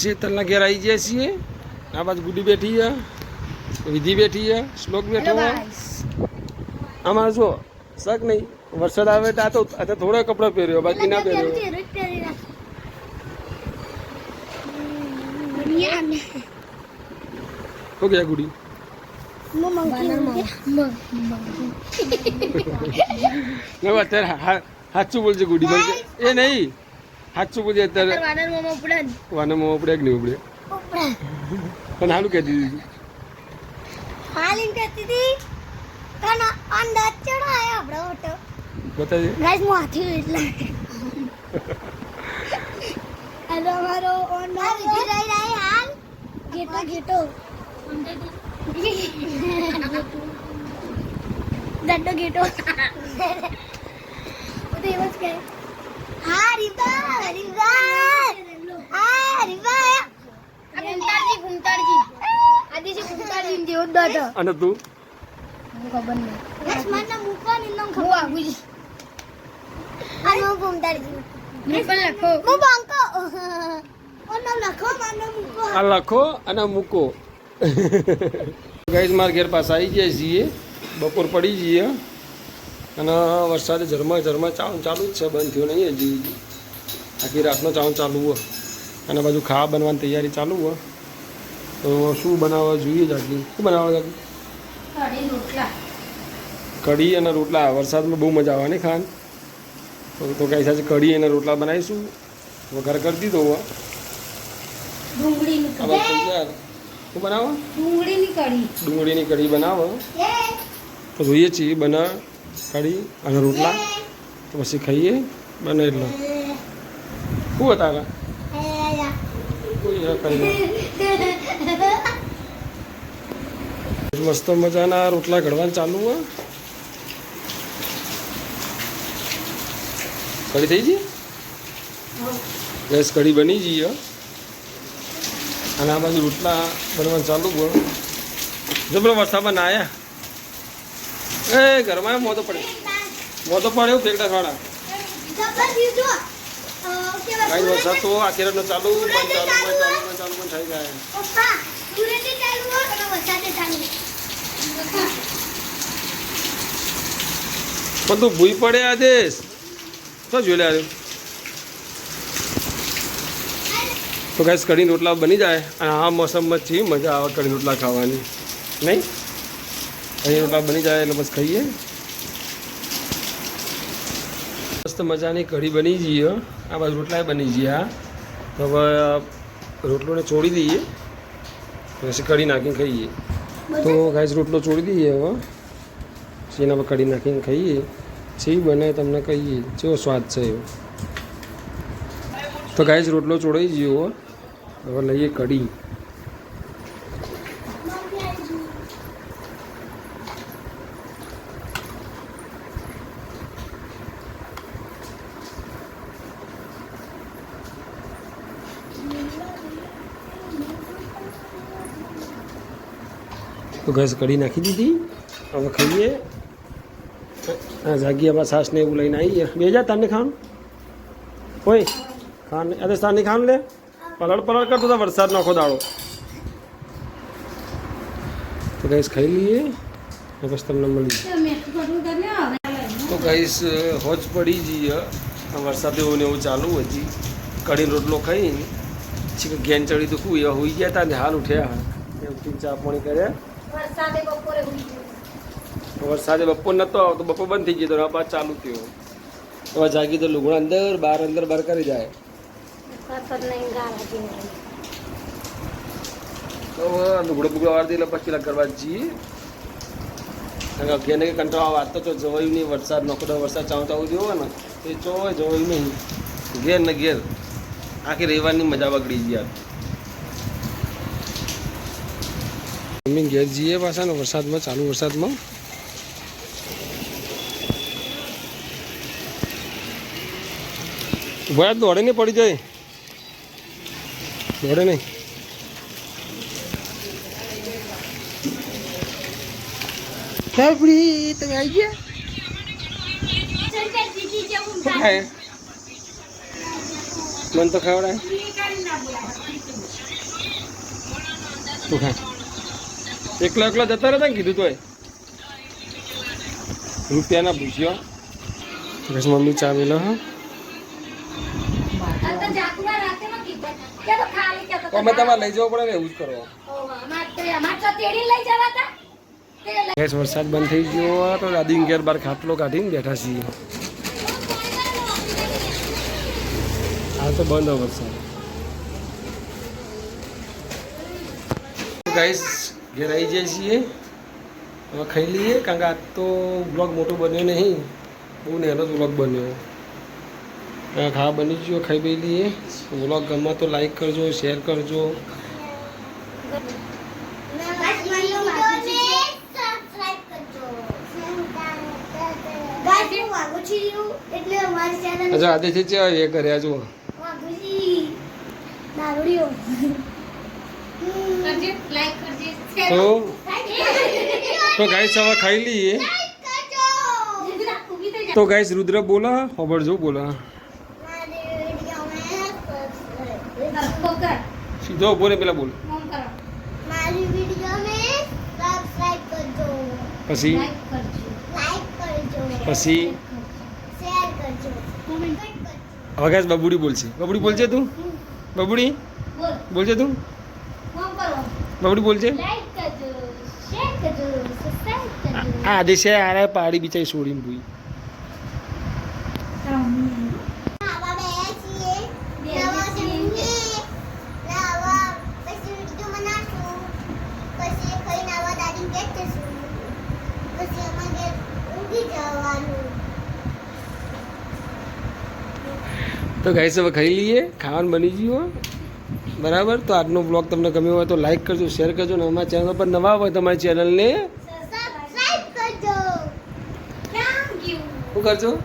શીતલના ઘેર આવી ગયા છીએ આ બાજુ ગુડી બેઠી છે વિધિ બેઠી છે શ્લોક બેઠો છે આમાં જો શક નહીં વરસાદ આવે તો આ તો આ તો થોડા કપડાં પહેર્યો બાકી ના પહેર્યો હો ગયા ગુડી ના અત્યારે હા- હા- સાચું બોલજે ગુડી બોલજે એ નહીં સાચું પૂછે અત્યારે વાને મોં ઉપડે કે નહીં ઉપડે? પણ હાલું કહેતી દીધી હાલીન કરતી હતી અને અંદર ચડાય આપણો ઓટો બતાજે ગાઈસ હું હાથી એટલે. હેલો મારો ઓનો. વિધિ રહી રહી હાલ. ગેટો ગેટો દડ્ડો ગેટો તો એમ જ કહે. અને તું? ખબર નહીં. મૂકો. આ લખો અને મૂકો. ગાઈઝ મારા ઘેર પાસે આવી જાય છીએ. બપોર પડી જઈએ અને વરસાદ ઝરમર ઝરમર ચાવન ચાલુ જ છે બંધ થયો નહીં હજી. આખી રાતનો ચાવન ચાલુ હોય. અને બાજુ ખાવા બનવાની તૈયારી ચાલુ હોય. તો શું બનાવવા જોઈએ જાગી? શું બનાવવા જાગી? કઢી અને રોટલા. વરસાદમાં બહુ મજા આવે ને ખાન તો કઈ સાથે કઢી અને રોટલા બનાવીશું? વઘાર કરી દીધો હોય. શું બનાવો? ડુંગળીની કઢી. ડુંગળીની કઢી બનાવો. તો જોઈએ છીએ બના કઢી અને રોટલા. તો પછી ખાઈએ. બને એટલે. શું હતા મસ્ત મજાના રોટલા ઘડવાનું ચાલુ હોય કઢી થઈ ગઈ? ગેસ કઢી બની હો. અને આ બાજુ રોટલા બનવાનું ચાલુ હોય જો પેલો વરસાદમાં ના આયા એ, ઘરમાં મોતો પડે. મોતો પડ્યો ફેકડા ખાડા. કાંઈ વરસાદ તો આખી રાતનો ચાલુ બંધ ચાલુ થઈ જાય પણ તું ભૂઈ પડે આદેશ શું જોઈ લે તો ગાઈસ, કઢી રોટલા બની જાય, અને આ મોસમમાં છે મજા આવે કઢી રોટલા ખાવાની. નહીં? કઢી રોટલા બની જાય એટલે બસ ખાઈએ. મસ્ત મજાની કઢી બની જઈએ આ બાજુ રોટલા બની ગયા તો હવે રોટલોને છોડી દઈએ. પછી કઢી નાખીને ખાઈએ. તો ગાઈસ રોટલો છોડી દઈએ હવે પછી એના પર કઢી નાખીને ખાઈએ. છે બને તમને કહીએ કેવો સ્વાદ છે એવો. તો ગાઈસ રોટલો ચોડાઈ ગયો, હો. હવે લઈએ કઢી. તો ગેસ કઢી નાખી દીધી. હવે ખાઈએ. હા જાગીયામાં સાસને એવું લઈને આવીએ. બે જા, તારને ખાવાનું? હોય ખાને અરે તારની ખાવાનું લે. પલળ પલળ કરતો હતો વરસાદ નાખો દાડો. તો ગઈસ ખાઈ લઈએ. બસ તમને મળી તો ગઈસ હોજ પડી જઈએ વરસાદ એવું ને એવું ચાલુ હજી. કઢીને રોટલો ખાઈને. પછી ઘેન ચડી કું એવા હોઈ ગયા હતા ને હાલ ઉઠ્યા. એમ ચા પાણી કર્યા. વરસાદે બપોરે વરસાદે બપોર નતો આવતો બપોર બંધ થઈ ગયો તો આ બાદ ચાલુ થયો. હવે જાગી તો લુગડા અંદર બહાર અંદર બહાર કરી જાય. તો લુગડો બુગડો વાર દે પછી કરવા જઈએ. કારણ કે અગિયાર ને કંટાળો વાત તો જવાયું નહીં વરસાદ નોકડો વરસાદ ચાવતા આવું જોયો ને એ ચો જવાયું નહીં. ઘેર ને ઘેર. આખી રહેવાની મજા બગડી ગઈ યાર. મમ્મી ઘેર જઈએ પાછા ને વરસાદમાં ચાલુ વરસાદમાં. ઊભા દોડે નહીં પડી જાય. દોડે નહીં. સાહેબડી તમે આવી ગયા? મન તો ખવડાય. તું ખા એકલા એકલા જતા રહેતા ને કીધું તોય? રૂપિયાના પૂછ્યો બસ મમ્મી ચા મેલો હા. અમે તમારે લઈ જવો પડે ને એવું જ કરો. ગેસ વરસાદ બંધ થઈ ગયો તો દાદી ઘેર બાર ખાટલો કાઢીને બેઠા છીએ. હાલ તો બંધ હોય વરસાદ. ગાઈસ ઘેર આવી જાય છીએ. હવે ખાઈ લઈએ કારણ કે આજ તો બ્લોગ મોટો બન્યો નહીં. બહુ નાનો જ બ્લોગ બન્યો. ખાવા બની ગયો ખાઈ પી લઈએ. બ્લોગ ગમે તો લાઈક કરજો શેર કરજો. એટલે અમારી ચેનલ અચ્છા આદેથી છે એ કર્યા જુઓ લાઈક દારૂડિયો તો તો ગાઈસ હવે ખાઈ લઈએ. તો ગાઈસ રુદ્ર બોલા ખબર જો બોલા. સીધો બોલે પેલા બોલ. પછી? પછી? હવે ગાઈસ બબુડી બોલશે. બબુડી બોલજે તું. બબુડી? બોલજે તું. બબુડી બોલશે ઘેર જશું પાડી અમારે ઊંઘી જવાનું તો ગાઈસ હવે ખાઈ લઈએ. ખાવાનું બની ગયું બરાબર? તો આજનો બ્લોગ તમને ગમ્યો હોય તો લાઈક કરજો શેર કરજો અને અમારા ચેનલ પર નવા હોય તમારી ચેનલને શું કરજો?